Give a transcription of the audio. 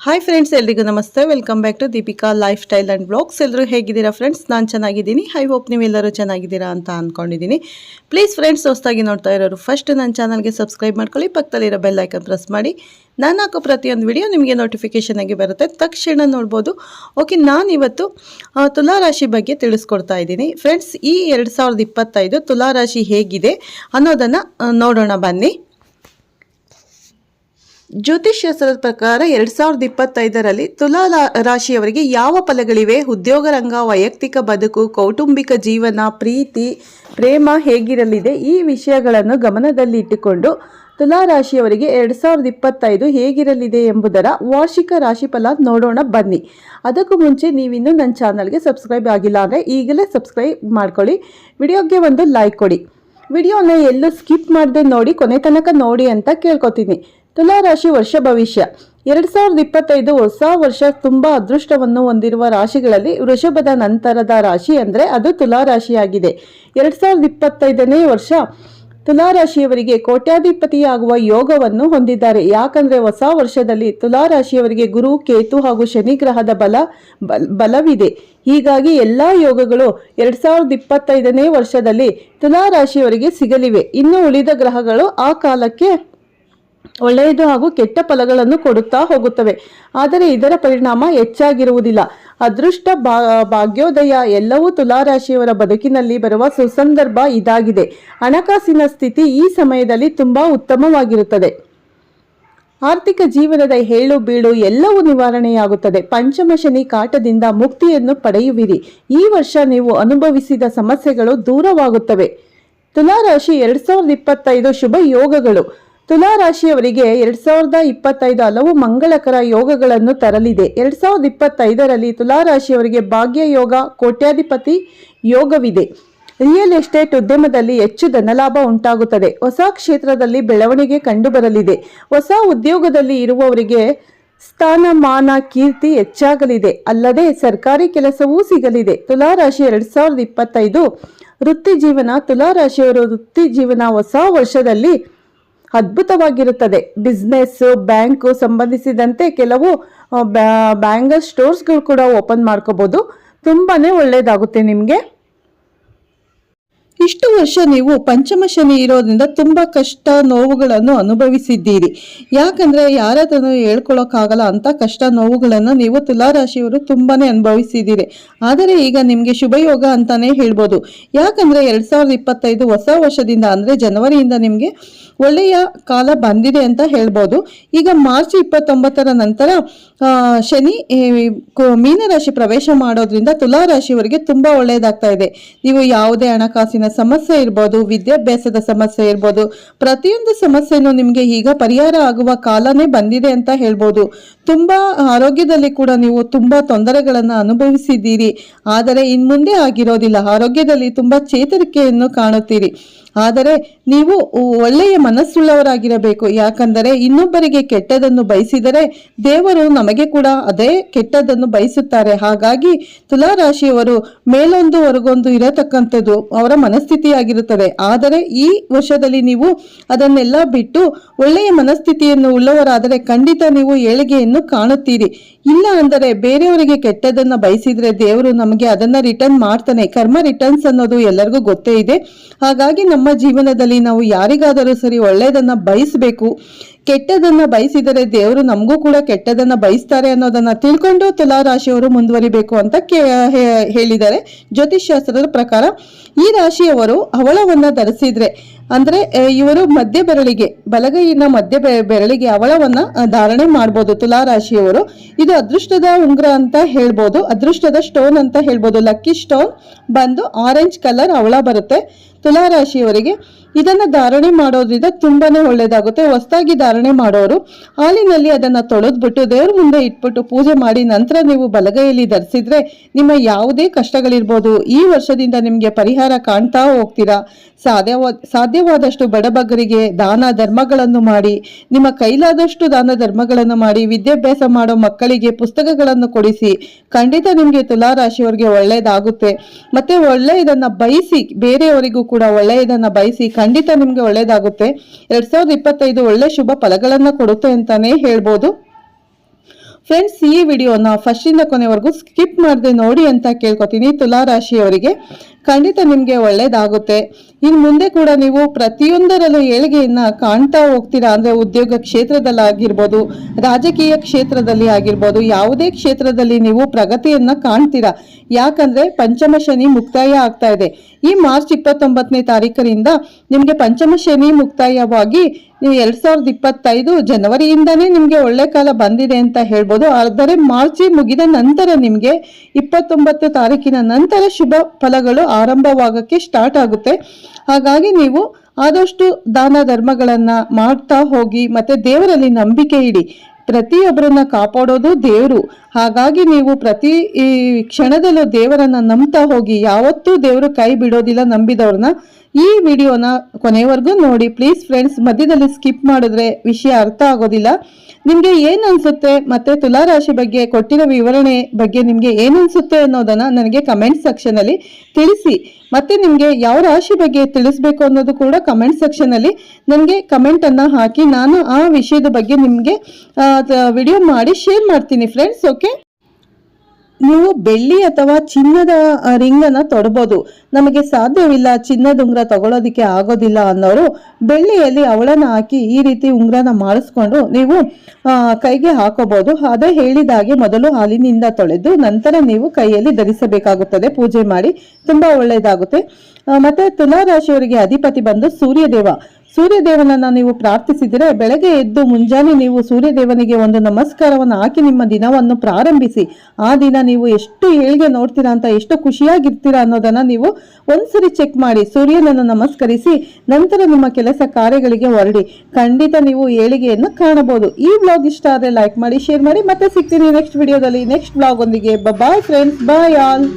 Hi friends ಎಲ್ರಿಗೂ ನಮಸ್ತೆ. Welcome back to Deepika lifestyle and blogs ಎಲ್ಲರೂ ಹೇಗಿದ್ದೀರಾ ಫ್ರೆಂಡ್ಸ್ ನಾನು ಚೆನ್ನಾಗಿದ್ದೀನಿ. ಐ ಹೋಪ್ ನೀವೆಲ್ಲರೂ ಚೆನ್ನಾಗಿದ್ದೀರಾ ಅಂತ ಅಂದ್ಕೊಂಡಿದ್ದೀನಿ ಪ್ಲೀಸ್ ಫ್ರೆಂಡ್ಸ್ ಹೊಸ್ದಾಗಿ ನೋಡ್ತಾ ಇರೋರು ಫಸ್ಟ್ ನನ್ನ ಚಾನಲ್ಗೆ ಸಬ್ಸ್ಕ್ರೈಬ್ ಮಾಡ್ಕೊಳ್ಳಿ ಪಕ್ಕದಲ್ಲಿರೋ ಬೆಲ್ ಐಕನ್ ಪ್ರೆಸ್ ಮಾಡಿ. ನಾನು ಹಾಕೋ ಪ್ರತಿಯೊಂದು ವಿಡಿಯೋ ನಿಮಗೆ ನೋಟಿಫಿಕೇಷನ್ ಆಗಿ ಬರುತ್ತೆ. ತಕ್ಷಣ ನೋಡ್ಬೋದು. ಓಕೆ ನಾನು ಆ, ತುಲಾರಾಶಿ ಬಗ್ಗೆ ತಿಳಿಸ್ಕೊಡ್ತಾ ಇದ್ದೀನಿ. ಫ್ರೆಂಡ್ಸ್ ಈ ಎರಡು ಸಾವಿರದ ಇಪ್ಪತ್ತೈದು ತುಲಾರಾಶಿ ಹೇಗಿದೆ ಅನ್ನೋದನ್ನು ನೋಡೋಣ ಬನ್ನಿ. ಜ್ಯೋತಿಷ್ಶಾಸ್ತ್ರದ ಪ್ರಕಾರ ಎರಡ್ ಸಾವಿರದ ಇಪ್ಪತ್ತೈದರಲ್ಲಿ ತುಲಾ ರಾಶಿಯವರಿಗೆ ಯಾವ ಫಲಗಳಿವೆ? ಉದ್ಯೋಗ ರಂಗ, ವೈಯಕ್ತಿಕ ಬದುಕು, ಕೌಟುಂಬಿಕ ಜೀವನ, ಪ್ರೀತಿ, ಪ್ರೇಮ ಹೇಗಿರಲಿದೆ? ಈ ವಿಷಯಗಳನ್ನು ಗಮನದಲ್ಲಿ ಇಟ್ಟುಕೊಂಡು ತುಲಾ ರಾಶಿಯವರಿಗೆ ಎರಡ್ ಸಾವಿರದ ಇಪ್ಪತ್ತೈದು ಹೇಗಿರಲಿದೆ ಎಂಬುದರ ವಾರ್ಷಿಕ ರಾಶಿಫಲ ನೋಡೋಣ ಬನ್ನಿ. ಅದಕ್ಕೂ ಮುಂಚೆ ನೀವಿನ್ನೂ ನನ್ನ ಚಾನಲ್ಗೆ ಸಬ್ಸ್ಕ್ರೈಬ್ ಆಗಿಲ್ಲ ಅಂದರೆ ಈಗಲೇ ಸಬ್ಸ್ಕ್ರೈಬ್ ಮಾಡ್ಕೊಳ್ಳಿ. ವಿಡಿಯೋಗೆ ಒಂದು ಲೈಕ್ ಕೊಡಿ. ವಿಡಿಯೋನ ಎಲ್ಲೂ ಸ್ಕಿಪ್ ಮಾಡದೆ ನೋಡಿ, ಕೊನೆ ತನಕ ನೋಡಿ ಅಂತ ಕೇಳ್ಕೊತೀನಿ. ತುಲಾರಾಶಿ ವರ್ಷ ಭವಿಷ್ಯ. ಎರಡು ಸಾವಿರದ ಇಪ್ಪತ್ತೈದು ಹೊಸ ವರ್ಷ ತುಂಬ ಅದೃಷ್ಟವನ್ನು ಹೊಂದಿರುವ ರಾಶಿಗಳಲ್ಲಿ ವೃಷಭದ ನಂತರದ ರಾಶಿ ಅಂದರೆ ಅದು ತುಲಾರಾಶಿಯಾಗಿದೆ. ಎರಡು ಸಾವಿರದ ಇಪ್ಪತ್ತೈದನೇ ವರ್ಷ ತುಲಾರಾಶಿಯವರಿಗೆ ಕೋಟ್ಯಾಧಿಪತಿಯಾಗುವ ಯೋಗವನ್ನು ಹೊಂದಿದ್ದಾರೆ. ಯಾಕಂದರೆ ಹೊಸ ವರ್ಷದಲ್ಲಿ ತುಲಾರಾಶಿಯವರಿಗೆ ಗುರು, ಕೇತು ಹಾಗೂ ಶನಿ ಗ್ರಹದ ಬಲ, ಬಲ್- ಬಲವಿದೆ. ಹೀಗಾಗಿ ಎಲ್ಲ ಯೋಗಗಳು ಎರಡು ಸಾವಿರದ ಇಪ್ಪತ್ತೈದನೇ ವರ್ಷದಲ್ಲಿ ತುಲಾರಾಶಿಯವರಿಗೆ ಸಿಗಲಿವೆ. ಇನ್ನು ಉಳಿದ ಗ್ರಹಗಳು ಆ ಕಾಲಕ್ಕೆ ಒಳ್ಳೆಯದು ಹಾಗೂ ಕೆಟ್ಟ ಫಲಗಳನ್ನು ಕೊಡುತ್ತಾ ಹೋಗುತ್ತವೆ. ಆದರೆ ಇದರ ಪರಿಣಾಮ ಹೆಚ್ಚಾಗಿರುವುದಿಲ್ಲ. ಅದೃಷ್ಟ ಭಾಗ್ಯೋದಯ ಎಲ್ಲವೂ ತುಲಾರಾಶಿಯವರ ಬದುಕಿನಲ್ಲಿ ಬರುವ ಸುಸಂದರ್ಭ ಇದಾಗಿದೆ. ಹಣಕಾಸಿನ ಸ್ಥಿತಿ ಈ ಸಮಯದಲ್ಲಿ ತುಂಬಾ ಉತ್ತಮವಾಗಿರುತ್ತದೆ. ಆರ್ಥಿಕ ಜೀವನದ ಹೇಳು ಬೀಳು ಎಲ್ಲವೂ ನಿವಾರಣೆಯಾಗುತ್ತದೆ. ಪಂಚಮ ಶನಿ ಕಾಟದಿಂದ ಮುಕ್ತಿಯನ್ನು ಪಡೆಯುವಿರಿ. ಈ ವರ್ಷ ನೀವು ಅನುಭವಿಸಿದ ಸಮಸ್ಯೆಗಳು ದೂರವಾಗುತ್ತವೆ. ತುಲಾರಾಶಿ ಎರಡ್ ಸಾವಿರದ ಇಪ್ಪತ್ತೈದು ಶುಭ ಯೋಗಗಳು. ತುಲಾರಾಶಿಯವರಿಗೆ ಎರಡ್ ಸಾವಿರದ ಇಪ್ಪತ್ತೈದು ಹಲವು ಮಂಗಳಕರ ಯೋಗಗಳನ್ನು ತರಲಿದೆ. ಎರಡ್ ಸಾವಿರದ ಇಪ್ಪತ್ತೈದರಲ್ಲಿ ತುಲಾರಾಶಿಯವರಿಗೆ ಭಾಗ್ಯ ಯೋಗ ಕೋಟ್ಯಾಧಿಪತಿ ಯೋಗವಿದೆ. ರಿಯಲ್ ಎಸ್ಟೇಟ್ ಉದ್ಯಮದಲ್ಲಿ ಹೆಚ್ಚು ಧನಲಾಭ ಉಂಟಾಗುತ್ತದೆ. ಹೊಸ ಕ್ಷೇತ್ರದಲ್ಲಿ ಬೆಳವಣಿಗೆ ಕಂಡುಬರಲಿದೆ. ಹೊಸ ಉದ್ಯೋಗದಲ್ಲಿ ಇರುವವರಿಗೆ ಸ್ಥಾನಮಾನ ಕೀರ್ತಿ ಹೆಚ್ಚಾಗಲಿದೆ. ಅಲ್ಲದೆ ಸರ್ಕಾರಿ ಕೆಲಸವೂ ಸಿಗಲಿದೆ. ತುಲಾರಾಶಿ ಎರಡ್ ಸಾವಿರದ ಇಪ್ಪತ್ತೈದು ವೃತ್ತಿ ಜೀವನ ತುಲಾರಾಶಿಯವರು ವೃತ್ತಿ ಜೀವನ ಹೊಸ ವರ್ಷದಲ್ಲಿ ಅದ್ಭುತವಾಗಿರುತ್ತದೆ. ಬಿಸ್ನೆಸ್ ಬ್ಯಾಂಕು ಸಂಬಂಧಿಸಿದಂತೆ ಕೆಲವು ಬ್ಯಾಂಗಲ್ ಸ್ಟೋರ್ಸ್ಗಳು ಕೂಡ ಓಪನ್ ಮಾಡ್ಕೋಬಹುದು ತುಂಬಾನೇ ಒಳ್ಳೇದಾಗುತ್ತೆ ನಿಮಗೆ. ಇಷ್ಟು ವರ್ಷ ನೀವು ಪಂಚಮ ಶನಿ ಇರೋದ್ರಿಂದ ತುಂಬಾ ಕಷ್ಟ ನೋವುಗಳನ್ನು ಅನುಭವಿಸಿದ್ದೀರಿ. ಯಾಕಂದ್ರೆ ಯಾರ ಹತ್ರನೂ ಹೇಳ್ಕೊಳಕ್ಕಾಗಲ್ಲ ಅಂತ ಕಷ್ಟ ನೋವುಗಳನ್ನು ನೀವು ತುಲಾರಾಶಿಯವರು ತುಂಬಾನೇ ಅನುಭವಿಸಿದ್ದೀರಿ. ಆದರೆ ಈಗ ನಿಮಗೆ ಶುಭಯೋಗ ಅಂತಾನೆ ಹೇಳ್ಬೋದು. ಯಾಕಂದ್ರೆ ಎರಡ್ ಸಾವಿರದ ಇಪ್ಪತ್ತೈದು ಹೊಸ ವರ್ಷದಿಂದ ಅಂದ್ರೆ ಜನವರಿಯಿಂದ ನಿಮಗೆ ಒಳ್ಳೆಯ ಕಾಲ ಬಂದಿದೆ ಅಂತ ಹೇಳ್ಬೋದು. ಈಗ ಮಾರ್ಚ್ ಇಪ್ಪತ್ತೊಂಬತ್ತರ ನಂತರ ಶನಿ ಮೀನರಾಶಿ ಪ್ರವೇಶ ಮಾಡೋದ್ರಿಂದ ತುಲಾ ರಾಶಿಯವರಿಗೆ ತುಂಬಾ ಒಳ್ಳೆಯದಾಗ್ತಾ ಇದೆ. ನೀವು ಯಾವುದೇ ಹಣಕಾಸಿನ ಸಮಸ್ಯೆ ಇರ್ಬೋದು, ವಿದ್ಯಾಭ್ಯಾಸದ ಸಮಸ್ಯೆ ಇರ್ಬೋದು, ಪ್ರತಿಯೊಂದು ಸಮಸ್ಯೆನೂ ನಿಮಗೆ ಈಗ ಪರಿಹಾರ ಆಗುವ ಕಾಲನೇ ಬಂದಿದೆ ಅಂತ ಹೇಳ್ಬೋದು. ತುಂಬ ಆರೋಗ್ಯದಲ್ಲಿ ಕೂಡ ನೀವು ತುಂಬಾ ತೊಂದರೆಗಳನ್ನು ಅನುಭವಿಸಿದ್ದೀರಿ. ಆದರೆ ಇನ್ಮುಂದೆ ಆಗಿರೋದಿಲ್ಲ. ಆರೋಗ್ಯದಲ್ಲಿ ತುಂಬಾ ಚೇತರಿಕೆಯನ್ನು ಕಾಣುತ್ತೀರಿ. ಆದರೆ ನೀವು ಒಳ್ಳೆಯ ಮನಸ್ಸುಳ್ಳವರಾಗಿರಬೇಕು. ಯಾಕಂದರೆ ಇನ್ನೊಬ್ಬರಿಗೆ ಕೆಟ್ಟದನ್ನು ಬಯಸಿದರೆ ದೇವರು ನಮಗೆ ಕೂಡ ಅದೇ ಕೆಟ್ಟದನ್ನು ಬಯಸುತ್ತಾರೆ. ಹಾಗಾಗಿ ತುಲಾರಾಶಿಯವರು ಮೇಲೊಂದು, ಹೊರಗೊಂದು ಇರತಕ್ಕಂಥದ್ದು ಅವರ ಮನಸ್ಥಿತಿಯಾಗಿರುತ್ತದೆ. ಆದರೆ ಈ ವರ್ಷದಲ್ಲಿ ನೀವು ಅದನ್ನೆಲ್ಲ ಬಿಟ್ಟು ಒಳ್ಳೆಯ ಮನಸ್ಥಿತಿಯನ್ನು ಉಳ್ಳವರಾದರೆ ಖಂಡಿತ ನೀವು ಏಳಿಗೆಯನ್ನು ಕಾಣುತ್ತೀರಿ. ಇಲ್ಲ ಅಂದರೆ ಬೇರೆಯವರಿಗೆ ಕೆಟ್ಟದನ್ನ ಬಯಸಿದ್ರೆ ದೇವರು ನಮಗೆ ಅದನ್ನ ರಿಟರ್ನ್ ಮಾಡ್ತಾನೆ. ಕರ್ಮ ರಿಟರ್ನ್ಸ್ ಅನ್ನೋದು ಎಲ್ಲರಿಗೂ ಗೊತ್ತೇ ಇದೆ. ಹಾಗಾಗಿ ನಮ್ಮ ಜೀವನದಲ್ಲಿ ನಾವು ಯಾರಿಗಾದರೂ ಸರಿ ಒಳ್ಳೆಯದನ್ನ ಬಯಸಬೇಕು. ಕೆಟ್ಟದನ್ನ ಬಯಸಿದರೆ ದೇವರು ನಮಗೂ ಕೂಡ ಕೆಟ್ಟದನ್ನ ಬಯಸ್ತಾರೆ ಅನ್ನೋದನ್ನ ತಿಳ್ಕೊಂಡು ತುಲಾ ರಾಶಿಯವರು ಮುಂದುವರಿಬೇಕು ಅಂತ ಕೇ ಜ್ಯೋತಿಷ್ ಶಾಸ್ತ್ರದ ಪ್ರಕಾರ ಈ ರಾಶಿಯವರು ಹವಳವನ್ನ ಧರಿಸಿದ್ರೆ ಅಂದ್ರೆ ಇವರು ಮಧ್ಯ ಬೆರಳಿಗೆ ಬಲಗೈಯಿನ ಮಧ್ಯ ಬೆರಳಿಗೆ ಅವಳವನ್ನ ಧಾರಣೆ ಮಾಡ್ಬೋದು ತುಲಾ ರಾಶಿಯವರು ಇದು ಅದೃಷ್ಟದ ಉಂಗ್ರ ಅಂತ ಹೇಳ್ಬೋದು, ಅದೃಷ್ಟದ ಸ್ಟೋನ್ ಅಂತ ಹೇಳ್ಬೋದು. ಲಕ್ಕಿ ಸ್ಟೋನ್ ಬಂದು ಆರೆಂಜ್ ಕಲರ್ ಅವಳ ಬರುತ್ತೆ ತುಲಾ ರಾಶಿಯವರಿಗೆ ಇದನ್ನ ಧಾರಣೆ ಮಾಡೋದ್ರಿಂದ ತುಂಬಾನೇ ಒಳ್ಳೇದಾಗುತ್ತೆ. ಹೊಸದಾಗಿ ಧಾರಣೆ ಮಾಡೋರು, ಹಾಲಿನಲ್ಲಿ ಅದನ್ನ ತೊಳೆದ್ಬಿಟ್ಟು, ದೇವ್ರ ಮುಂದೆ ಇಟ್ಬಿಟ್ಟು ಪೂಜೆ ಮಾಡಿ, ನಂತರ ನೀವು ಬಲಗೈಯಲ್ಲಿ ಧರಿಸಿದ್ರೆ ನಿಮ್ಮ ಯಾವುದೇ ಕಷ್ಟಗಳಿರ್ಬೋದು. ಈ ವರ್ಷದಿಂದ ನಿಮಗೆ ಪರಿಹಾರ ಕಾಣ್ತಾ ಹೋಗ್ತೀರಾ. ಸಾಧ್ಯವ ಸಾಧ್ಯವಾದಷ್ಟು ಬಡಬಗರಿಗೆ ದಾನ ಧರ್ಮಗಳನ್ನು ಮಾಡಿ, ನಿಮ್ಮ ಕೈಲಾದಷ್ಟು ದಾನ ಧರ್ಮಗಳನ್ನು ಮಾಡಿ, ವಿದ್ಯಾಭ್ಯಾಸ ಮಾಡೋ ಮಕ್ಕಳಿಗೆ ಪುಸ್ತಕಗಳನ್ನು ಕೊಡಿಸಿ, ಖಂಡಿತ ನಿಮಗೆ ತುಲಾ ರಾಶಿಯವರಿಗೆ ಒಳ್ಳೆಯದಾಗುತ್ತೆ. ಮತ್ತೆ ಒಳ್ಳೆಯದನ್ನ ಬಯಸಿ, ಬೇರೆಯವರಿಗೂ ಕೂಡ ಒಳ್ಳೆಯದನ್ನ ಬಯಸಿ ಖಂಡಿತ ನಿಮ್ಗೆ ಒಳ್ಳೆಯದಾಗುತ್ತೆ. ಎರಡ್ ಸಾವಿರದ ಇಪ್ಪತ್ತೈದು ಒಳ್ಳೆ ಶುಭ ಫಲಗಳನ್ನ ಕೊಡುತ್ತೆ ಅಂತಾನೆ ಹೇಳ್ಬೋದು. ಫ್ರೆಂಡ್ಸ್ ಈ ವಿಡಿಯೋನ ಫಸ್ಟಿಂದ ಕೊನೆವರೆಗೂ ಸ್ಕಿಪ್ ಮಾಡದೆ ನೋಡಿ ಅಂತ ಕೇಳ್ಕೊತೀನಿ ತುಲಾ ರಾಶಿಯವರಿಗೆ ಖಂಡಿತ ನಿಮಗೆ ಒಳ್ಳೇದಾಗುತ್ತೆ ಇನ್ನು ಮುಂದೆ ಕೂಡ ನೀವು ಪ್ರತಿಯೊಂದರಲ್ಲೂ ಏಳಿಗೆಯನ್ನು ಕಾಣ್ತಾ ಹೋಗ್ತೀರಾ? ಅಂದ್ರೆ ಉದ್ಯೋಗ ಕ್ಷೇತ್ರದಲ್ಲಾಗಿರ್ಬೋದು ರಾಜಕೀಯ ಕ್ಷೇತ್ರದಲ್ಲಿ ಆಗಿರ್ಬೋದು, ಯಾವುದೇ ಕ್ಷೇತ್ರದಲ್ಲಿ ನೀವು ಪ್ರಗತಿಯನ್ನ ಕಾಣ್ತೀರಾ? ಯಾಕಂದ್ರೆ ಪಂಚಮ ಶನಿ ಮುಕ್ತಾಯ ಆಗ್ತಾ ಇದೆ. ಈ ಮಾರ್ಚ್ ಇಪ್ಪತ್ತೊಂಬತ್ತನೇ ತಾರೀಕರಿಂದ ನಿಮಗೆ ಪಂಚಮ ಶನಿ ಮುಕ್ತಾಯವಾಗಿ ನೀವು ಎರಡ್ ಸಾವಿರದ ಇಪ್ಪತ್ತೈದು ಜನವರಿಯಿಂದನೇ ನಿಮಗೆ ಒಳ್ಳೆ ಕಾಲ ಬಂದಿದೆ ಅಂತ ಹೇಳ್ಬೋದು. ಆದರೆ ಮಾರ್ಚ್ ಮುಗಿದ ನಂತರ ನಿಮಗೆ ಇಪ್ಪತ್ತೊಂಬತ್ತು ತಾರೀಕಿನ ನಂತರ ಶುಭ ಫಲಗಳು ಆರಂಭವಾಗಕ್ಕೆ ಸ್ಟಾರ್ಟ್ ಆಗುತ್ತೆ. ಹಾಗಾಗಿ ನೀವು ಆದಷ್ಟು ದಾನ ಧರ್ಮಗಳನ್ನ ಮಾಡ್ತಾ ಹೋಗಿ ಮತ್ತೆ ದೇವರಲ್ಲಿ ನಂಬಿಕೆ ಇಡಿ. ಪ್ರತಿಯೊಬ್ಬರನ್ನ ಕಾಪಾಡೋದು ದೇವರು. ಹಾಗಾಗಿ ನೀವು ಪ್ರತಿ ಈ ಕ್ಷಣದಲ್ಲೂ ದೇವರನ್ನ ನಂಬ್ತಾ ಹೋಗಿ. ಯಾವತ್ತೂ ದೇವರು ಕೈ ಬಿಡೋದಿಲ್ಲ, ನಂಬಿದವ್ರನ್ನ. ಈ ವಿಡಿಯೋನ ಕೊನೆವರೆಗೂ ನೋಡಿ. ಪ್ಲೀಸ್ ಫ್ರೆಂಡ್ಸ್ ಮಧ್ಯದಲ್ಲಿ ಸ್ಕಿಪ್ ಮಾಡಿದ್ರೆ ವಿಷಯ ಅರ್ಥ ಆಗೋದಿಲ್ಲ. ನಿಮಗೆ ಏನು ಅನಿಸುತ್ತೆ ಮತ್ತು ತುಲಾ ರಾಶಿ ಬಗ್ಗೆ ಕೊಟ್ಟಿರೋ ವಿವರಣೆ ಬಗ್ಗೆ ನಿಮಗೆ ಏನು ಅನ್ಸುತ್ತೆ ಅನ್ನೋದನ್ನ ನನಗೆ ಕಮೆಂಟ್ ಸೆಕ್ಷನಲ್ಲಿ ತಿಳಿಸಿ. ಮತ್ತು ನಿಮಗೆ ಯಾವ ರಾಶಿ ಬಗ್ಗೆ ತಿಳಿಸ್ಬೇಕು ಅನ್ನೋದು ಕೂಡ ಕಮೆಂಟ್ ಸೆಕ್ಷನಲ್ಲಿ ನನಗೆ ಕಮೆಂಟನ್ನು ಹಾಕಿ ನಾನು ಆ ವಿಷಯದ ಬಗ್ಗೆ ನಿಮಗೆ ವಿಡಿಯೋ ಮಾಡಿ ಶೇರ್ ಮಾಡ್ತೀನಿ ಫ್ರೆಂಡ್ಸ್ ಓಕೆ ನೀವು ಬೆಳ್ಳಿ ಅಥವಾ ಚಿನ್ನದ ರಿಂಗ್ ಅನ್ನ ತೊಡಬಹುದು ನಮಗೆ ಸಾಧ್ಯವಿಲ್ಲ ಚಿನ್ನದ ಉಂಗುರ ತಗೊಳ್ಳೋದಿಕ್ಕೆ ಆಗೋದಿಲ್ಲ ಅನ್ನೋರು ಬೆಳ್ಳಿಯಲ್ಲಿ ಅವಳನ್ನ ಹಾಕಿ ಈ ರೀತಿ ಉಂಗುರನ ಮಾಡಿಸ್ಕೊಂಡು ನೀವು ಕೈಗೆ ಹಾಕೋಬಹುದು ಅದೇ ಹೇಳಿದಾಗೆ ಮೊದಲು ಹಾಲಿನಿಂದ ತೊಳೆದು ನಂತರ ನೀವು ಕೈಯಲ್ಲಿ ಧರಿಸಬೇಕಾಗುತ್ತದೆ. ಪೂಜೆ ಮಾಡಿ ತುಂಬಾ ಒಳ್ಳೆಯದಾಗುತ್ತೆ. ಮತ್ತೆ ತುಲಾ ರಾಶಿಯವರಿಗೆ ಅಧಿಪತಿ ಬಂದು ಸೂರ್ಯದೇವ. ಸೂರ್ಯದೇವನನ್ನ ನೀವು ಪ್ರಾರ್ಥಿಸಿದರೆ ಬೆಳಗ್ಗೆ ಎದ್ದು ಮುಂಜಾನೆ ನೀವು ಸೂರ್ಯದೇವನಿಗೆ ಒಂದು ನಮಸ್ಕಾರವನ್ನು ಹಾಕಿ ನಿಮ್ಮ ದಿನವನ್ನು ಪ್ರಾರಂಭಿಸಿ. ಆ ದಿನ ನೀವು ಎಷ್ಟು ಏಳಿಗೆ ನೋಡ್ತೀರಾ ಅಂತ ಎಷ್ಟು ಖುಷಿಯಾಗಿರ್ತೀರಾ ಅನ್ನೋದನ್ನ ನೀವು ಒಂದ್ಸರಿ ಚೆಕ್ ಮಾಡಿ. ಸೂರ್ಯನನ್ನು ನಮಸ್ಕರಿಸಿ, ನಂತರ ನಿಮ್ಮ ಕೆಲಸ ಕಾರ್ಯಗಳಿಗೆ ಹೊರಡಿ. ಖಂಡಿತ ನೀವು ಏಳಿಗೆಯನ್ನು ಕಾಣಬಹುದು. ಈ ಬ್ಲಾಗ್ ಇಷ್ಟ ಆದರೆ ಲೈಕ್ ಮಾಡಿ ಶೇರ್ ಮಾಡಿ. ಮತ್ತೆ ಸಿಗ್ತೀನಿ ನೆಕ್ಸ್ಟ್ ವಿಡಿಯೋದಲ್ಲಿ ನೆಕ್ಸ್ಟ್ ಬ್ಲಾಗ್ ಒಂದಿಗೆ. Bye friends bye all